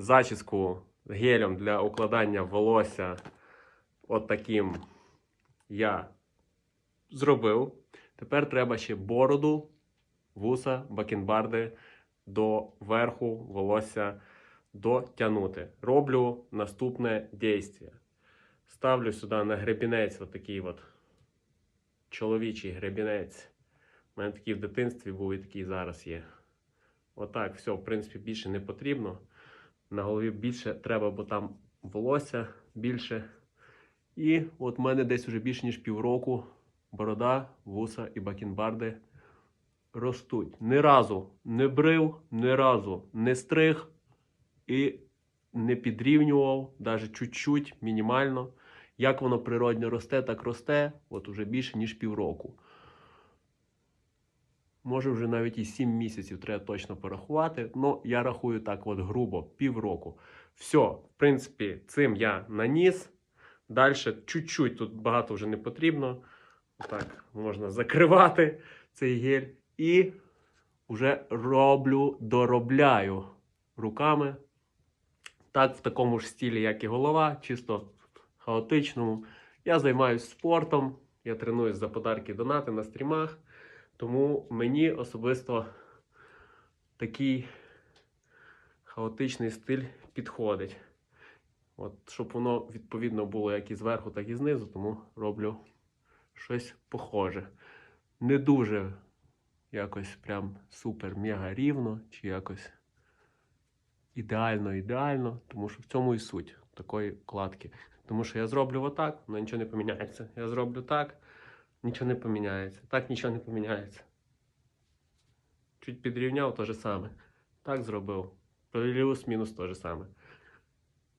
зачіску гелем для укладання волосся от таким я зробив. Тепер треба ще бороду, вуса, бакенбарди до верху волосся дотягнути. Роблю наступне дійство. Ставлю сюди на гребінець отакий от чоловічий гребінець. У мене такий в дитинстві був і такий зараз є. Отак, все, в принципі, більше не потрібно. На голові більше треба, бо там волосся більше. І от в мене десь вже більше ніж півроку борода, вуса і бакенбарди ростуть. Ні разу не брив, ні разу не стриг і не підрівнював, навіть чуть-чуть, мінімально. Як воно природньо росте, так росте, от уже більше ніж півроку. Може, вже навіть і 7 місяців треба точно порахувати. Ну, я рахую так, от грубо, півроку. Все, в принципі, цим я наніс. Далі чуть-чуть тут багато вже не потрібно. Так, можна закривати цей гель. І вже роблю, доробляю руками. Так, в такому ж стилі, як і голова, чисто хаотичному. Я займаюся спортом, я тренуюсь за подарки донати на стрімах. Тому мені особисто такий хаотичний стиль підходить. От, щоб воно відповідно було як і зверху, так і знизу, тому роблю щось похоже. Не дуже якось прям супер-мега рівно, чи якось ідеально ідеально, тому що в цьому і суть такої кладки. Тому що я зроблю отак, воно нічого не поміняється. Я зроблю так, нічого не поміняється. Так нічого не поміняється. Чуть підрівняв те же саме. Так зробив. Плюс-мінус те же саме.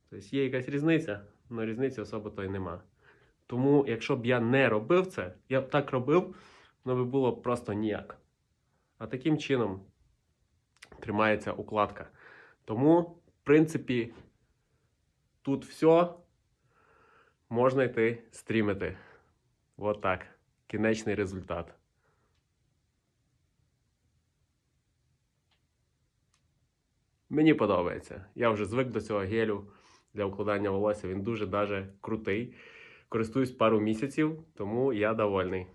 Тобто є якась різниця, але різниці особо то й нема. Тому, якщо б я не робив це, я б так робив, воно би було просто ніяк. А таким чином тримається укладка. Тому, в принципі, тут все можна йти стрімити. От так. Кінечний результат. Мені подобається. Я вже звик до цього гелю для укладання волосся. Він дуже даже крутий. Користуюсь пару місяців, тому я довольний.